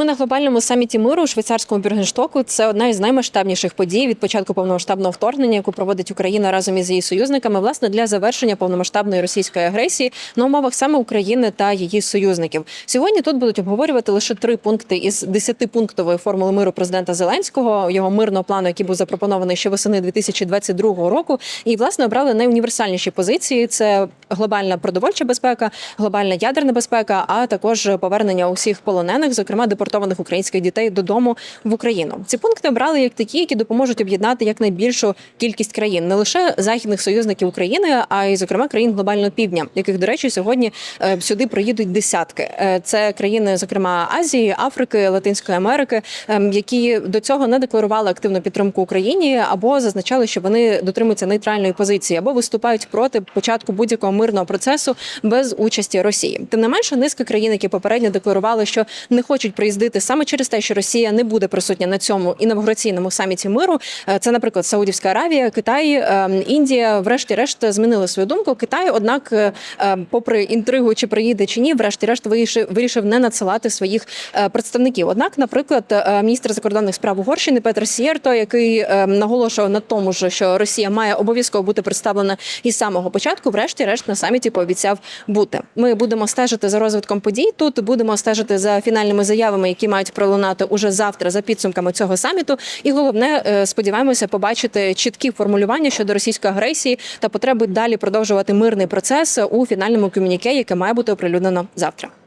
Ми на глобальному саміті миру у швейцарському Бюргенштоку. Це одна із наймасштабніших подій від початку повномасштабного вторгнення, яку проводить Україна разом із її союзниками, власне для завершення повномасштабної російської агресії на умовах саме України та її союзників. Сьогодні тут будуть обговорювати лише три пункти із десятипунктової формули миру президента Зеленського, його мирного плану, який був запропонований ще восени 2022 року. І власне обрали найуніверсальніші позиції: це глобальна продовольча безпека, глобальна ядерна безпека, а також повернення усіх полонених, зокрема депортованих українських дітей додому в Україну. Ці пункти обрали як такі, які допоможуть об'єднати якнайбільшу кількість країн, не лише західних союзників України, а й зокрема країн глобального півдня, яких до речі сьогодні е, сюди приїдуть десятки. Е, Це країни, зокрема Азії, Африки, Латинської Америки, ем, які до цього не декларували активну підтримку Україні або зазначали, що вони дотримуються нейтральної позиції, або виступають проти початку будь-якого мирного процесу без участі Росії. Тим не менше, низка країн, які попередньо декларували, що не хочуть приїздити саме через те, що Росія не буде присутня на цьому інавгураційному саміті миру. Е, Це, наприклад, Саудівська Аравія, Китай, ем, Індія, врешті-решт, змінили свою думку. Китай, однак, е, е, попри інтригу, чи приїде чи ні, врешті-решт вирішив, не надсилати своїх е, представників. Однак, наприклад, міністр закордонних справ Угорщини Петр Сієрто, який е, наголошував на тому, ж, що Росія має обов'язково бути представлена із самого початку, врешті-решт на саміті пообіцяв бути. Ми будемо стежити за розвитком подій. Тут будемо стежити за фінальними заявами, які мають пролунати уже завтра за підсумками цього саміту. І головне, е, сподіваємося побачити чіткі формулювання щодо російської агресії та потреби далі продовжувати мирний процес у фінальному комюніке, яке має бути оприлюднено завтра.